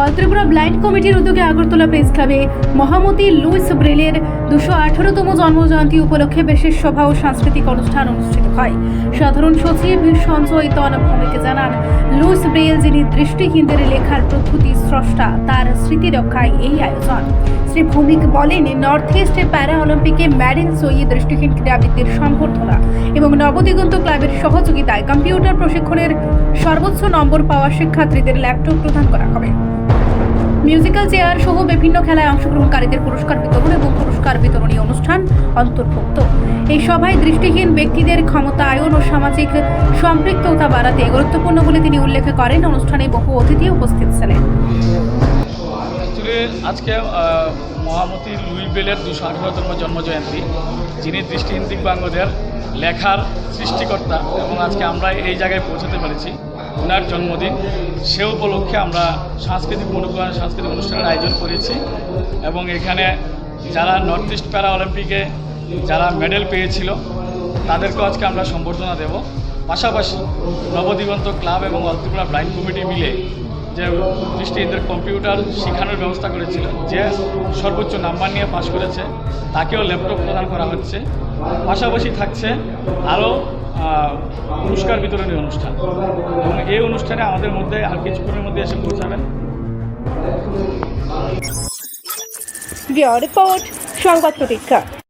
All Tripura blind কমিটির উদ্যোগে Agartala press ক্লাবে মহামতি লুইস ব্রেলের দুশো আঠারোতম জন্মজয়ন্তী উপলক্ষে বিশেষ সভা ও সাংস্কৃতিক অনুষ্ঠান অনুষ্ঠিত হয়। সাধারণ সচিব সঞ্জয় তন ভূমিকে জানান, লুইস ব্রেল যিনি দৃষ্টিহীনদের লেখার প্রকৃতি স্রষ্টা, তার স্মৃতি রক্ষায় এই আয়োজন। শ্রী ভৌমিক বলেন, নর্থ ইস্ট প্যারা অলিম্পিকে মেডেল জয়ী দৃষ্টিহীন ক্রীড়াবিদদের সম্বর্ধনা এবং নবদিগন্ত ক্লাবের সহযোগিতায় কম্পিউটার প্রশিক্ষণের সর্বোচ্চ নম্বর পাওয়া শিক্ষার্থীদের ল্যাপটপ প্রদান করা হবে। মিউজিক্যাল চেয়ার সহ বিভিন্ন খেলায় অংশগ্রহণকারীদের পুরস্কার বিতরণ এবং পুরস্কার বিতরণী অনুষ্ঠান অন্তর্ভুক্ত। এই সভায় দৃষ্টিহীন ব্যক্তিদের ক্ষমতায়ন ও সামাজিক সম্পৃক্ততা বাড়াতে গুরুত্বপূর্ণ বলে তিনি উল্লেখ করেন। অনুষ্ঠানে বহু অতিথি উপস্থিত ছিলেন। আজকে মহামতি লুই বেলের দুশো আঠারোতম জন্মজয়ন্তী, যিনি দৃষ্টিহীন দিব্যাঙ্গদের লেখার সৃষ্টিকর্তা এবং আজকে আমরা এই জায়গায় পৌঁছাতে পেরেছি। ওনার জন্মদিন। সে উপলক্ষে আমরা সাংস্কৃতিক অনুকরণ সাংস্কৃতিক অনুষ্ঠানের আয়োজন করেছি এবং এখানে যারা নর্থ ইস্ট প্যারা অলিম্পিকে যারা মেডেল পেয়েছিল, তাদেরকেও আজকে আমরা সম্বর্ধনা দেব। পাশাপাশি নবদিগন্ত ক্লাব এবং অল্ত্রিপুরা ব্লাইন্ড কমিটি মিলে যে দৃষ্টিহীনদের কম্পিউটার শেখানোর ব্যবস্থা করেছিল, যে সর্বোচ্চ নাম্বার নিয়ে পাশ করেছে, তাকেও ল্যাপটপ প্রদান করা হচ্ছে। পাশাপাশি থাকছে আরও পুরস্কার বিতরণী অনুষ্ঠান। এবং এই অনুষ্ঠানে আমাদের মধ্যে আর কিছুক্ষণের মধ্যে এসে পৌঁছাবেন। রিপোর্ট, সংবাদ প্রতীক্ষা।